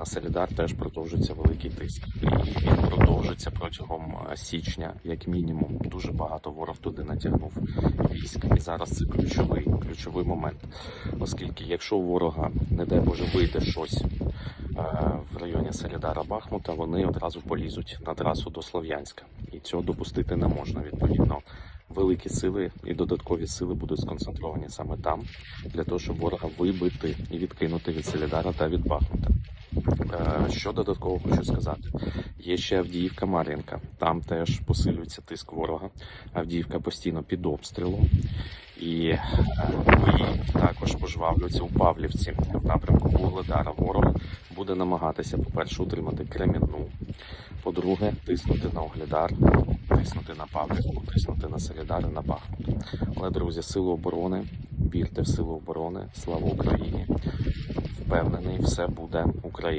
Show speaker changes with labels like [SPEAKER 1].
[SPEAKER 1] на Солідар теж продовжується великий тиск. І він продовжиться протягом е, січня, як мінімум. Дуже багато ворог туди натягнув військ. І зараз це ключовий, ключовий момент. Оскільки, якщо у ворога, не дай Боже, вийде щось е, в районі Солідара Бахмута, вони одразу полізуть на трасу до Слов'янська. І цього допустити не можна. Відповідно, великі сили і додаткові сили будуть сконцентровані саме там, для того, щоб ворога вибити і відкинути від Солідара та від Бахмута. Е, Що додатково хочу сказати? Є ще Авдіївка Мар'їнка. Там теж посилюється тиск ворога. Авдіївка постійно під обстрілом. І е, бої також пожвавлюються у Павлівці в напрямку Вугледара. Ворог буде намагатися, по-перше, утримати Кремінну, по-друге, тиснути на Оглідар, тиснути на Павлівку, тиснути на Солідар і на Бахмут. Але, друзі, сили оборони, вірте в силу оборони, слава Україні! Впевнений, все буде Україна.